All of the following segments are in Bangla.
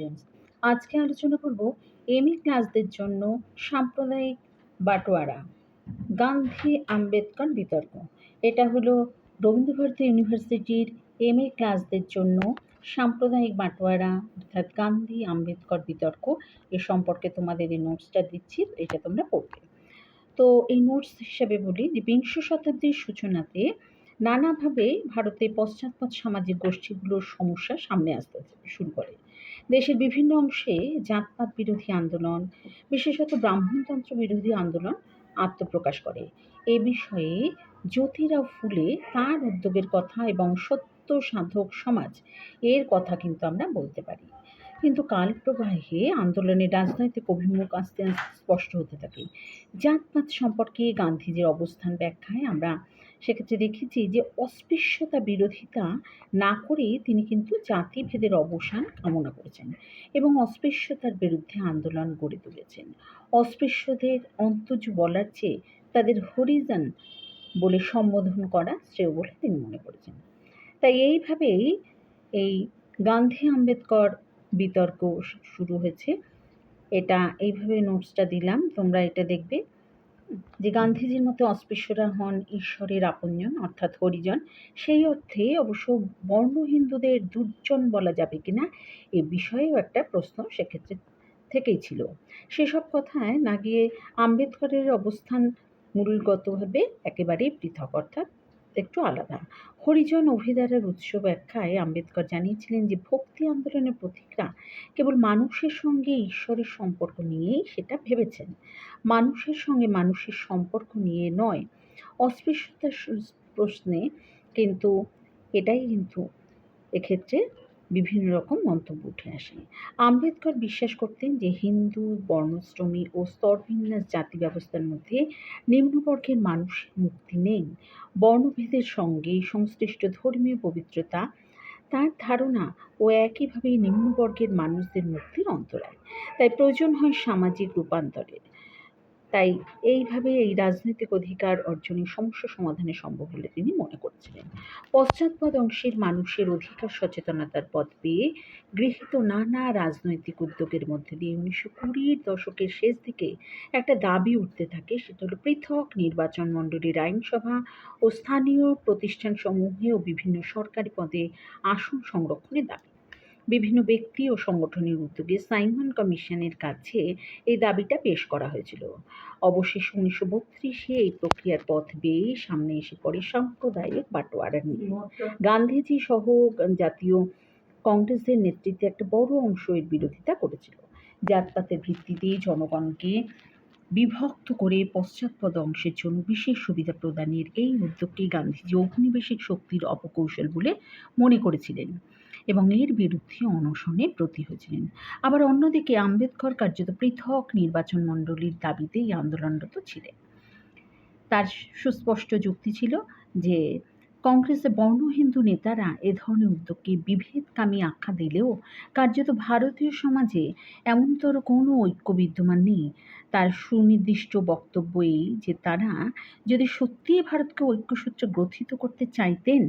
স্টুডেন্টস আজকে আলোচনা করব এমএ ক্লাসদের জন্য সাম্প্রদায়িক বাটোয়ারা, গান্ধী আম্বেদকর বিতর্ক। এটা হলো রবীন্দ্রভারতী ইউনিভার্সিটির এম এমএ ক্লাসদের জন্য সাম্প্রদায়িক বাটোয়ারা, অর্থাৎ গান্ধী আম্বেদকর বিতর্ক। এ সম্পর্কে তোমাদের এই নোটসটা দিচ্ছি, এটা তোমরা পড়বে। তো এই নোটস হিসাবে বলি যে বিংশ শতাব্দীর সূচনাতে নানাভাবে ভারতে পশ্চাৎপদ সামাজিক গোষ্ঠীগুলোর সমস্যা সামনে আসতে শুরু করে। দেশের বিভিন্ন অংশে জাতপাত বিরোধী আন্দোলন, বিশেষত ব্রাহ্মণতন্ত্র বিরোধী আন্দোলন আত্মপ্রকাশ করে। এ বিষয়ে জ্যোতিরাও ফুলে তার উদ্যোগের কথা এবং সত্য সাধক সমাজ এর কথা কিন্তু আমরা বলতে পারি। কিন্তু কালপ্রবাহে আন্দোলনের রাজনৈতিক অভিমুখ আস্তে আস্তে স্পষ্ট হতে থাকে। জাতপাত সম্পর্কে গান্ধীজির অবস্থান ব্যাখ্যায় আমরা সেক্ষেত্রে দেখেছি যে, অস্পৃশ্যতা বিরোধিতা না করে তিনি কিন্তু জাতিভেদের অবসান কামনা করেছেন এবং অস্পৃশ্যতার বিরুদ্ধে আন্দোলন গড়ে তুলেছেন। অস্পৃশ্যদের অন্তজ বলার চেয়ে তাদের হরিজন বলে সম্বোধন করা শ্রেয় বলে তিনি মনে করেছেন। তাই এইভাবেই এই গান্ধী আম্বেদকর বিতর্ক শুরু হয়েছে। এটা, এইভাবে নোটসটা দিলাম, তোমরা এটা দেখবে। যে গান্ধীজির মতে অস্পৃশ্যরা হন ঈশ্বরের আপনজন, অর্থাৎ হরিজন, সেই অর্থে অবশ্য বর্ণ হিন্দুদের দুর্জন বলা যাবে কিনা, এ বিষয়েও একটা প্রশ্ন সেক্ষেত্রে থেকেই ছিল। সেসব কথায় না গিয়ে আম্বেদকরের অবস্থান মূলগতভাবে একেবারেই পৃথক, অর্থাৎ একটু আলাদা। হরিজন অভিধারের উৎস ব্যাখ্যায় আম্বেদকর জানিয়েছিলেন যে, ভক্তি আন্দোলনের প্রতীকরা কেবল মানুষের সঙ্গে ঈশ্বরের সম্পর্ক নিয়েই সেটা ভেবেছেন। মানুষের সঙ্গে মানুষের সম্পর্ক নিয়ে নয়। অস্পৃশ্যতার প্রশ্নে কিন্তু, এটাই কিন্তু এক্ষেত্রে বিভিন্ন রকম মন্তব্য উঠে আসে। আম্বেদকর বিশ্বাস করতেন যে হিন্দু, বর্ণশ্রমী ও স্তরবিন্যাস জাতি ব্যবস্থার মধ্যে নিম্নবর্গের মানুষ মুক্তি নেই। বর্ণভেদের সঙ্গে সংশ্লিষ্ট ধর্মীয় পবিত্রতা, তার ধারণা ও একইভাবে নিম্নবর্গের মানুষদের মুক্তির অন্তরায়। তাই প্রয়োজন হয় সামাজিক রূপান্তরের। তাই এইভাবে এই রাজনৈতিক অধিকার অর্জনের সমস্যা সমাধানে সম্ভব বলে তিনি মনে করছিলেন। পশ্চাৎপদ অংশের মানুষের অধিকার সচেতনতার পথ পেয়ে গৃহীত নানা রাজনৈতিক উদ্যোগের মধ্যে দিয়ে উনিশশো কুড়ির দশকের শেষ দিকে একটা দাবি উঠতে থাকে, সেটা হলো পৃথক নির্বাচন মণ্ডলীর আইনসভা ও স্থানীয় প্রতিষ্ঠানসমূহে ও বিভিন্ন সরকারি পদে আসন সংরক্ষণের দাবি। বিভিন্ন ব্যক্তি ও সংগঠনের উদ্যোগে সাইমন কমিশনের কাছে এই দাবিটা পেশ করা হয়েছিল। অবশেষে উনিশশো বত্রিশে এই প্রক্রিয়ার পথ বেয়ে সামনে এসে পড়ে সাম্প্রদায়িক বাটোয়ারা নিয়ে। গান্ধীজি সহ জাতীয় কংগ্রেসের নেতৃত্বে একটা বড় অংশ এর বিরোধিতা করেছিল। জাতপাতের ভিত্তিতে জনগণকে বিভক্ত করে পশ্চাৎপদ অংশের জন্য বিশেষ সুবিধা প্রদানের এই উদ্যোগকে গান্ধীজি ঔপনিবেশিক শক্তির অপকৌশল বলে মনে করেছিলেন। এবং এর বিরুদ্ধে অনশনে ব্রতী হয়েছিলেন আবার অন্যদিকে আম্বেদকর কার্যত পৃথক নির্বাচন মণ্ডলীর দাবিতেই আন্দোলনরত ছিলেন। তার সুস্পষ্ট যুক্তি ছিল যে কংগ্রেসের বর্ণ হিন্দু নেতারা এ ধরনের উদ্যোগকে বিভেদকামী আখ্যা দিলেও কার্যত ভারতীয় সমাজে এমন এমনতর কোনো ঐক্য বিদ্যমান নেই। তার সুনির্দিষ্ট বক্তব্য এই যে তারা যদি সত্যিই ভারতকে ঐক্যসূত্র গ্রথিত করতে চাইতেন,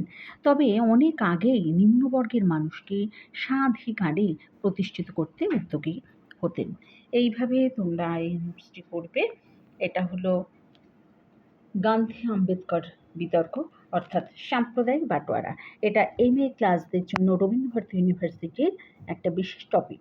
তবে অনেক আগেই নিম্নবর্গের মানুষকে স্বাধিকারে প্রতিষ্ঠিত করতে উদ্যোগী হতেন। এইভাবে তোমরা এই নোটসটি পড়বে। এটা হলো গান্ধী আম্বেদকর বিতর্ক। অর্থাৎ সাম্প্রদায়িক বাটোয়ারা। এটা এম এ ক্লাসদের জন্য রবীন্দ্রভারতী ইউনিভার্সিটির একটা বিশেষ টপিক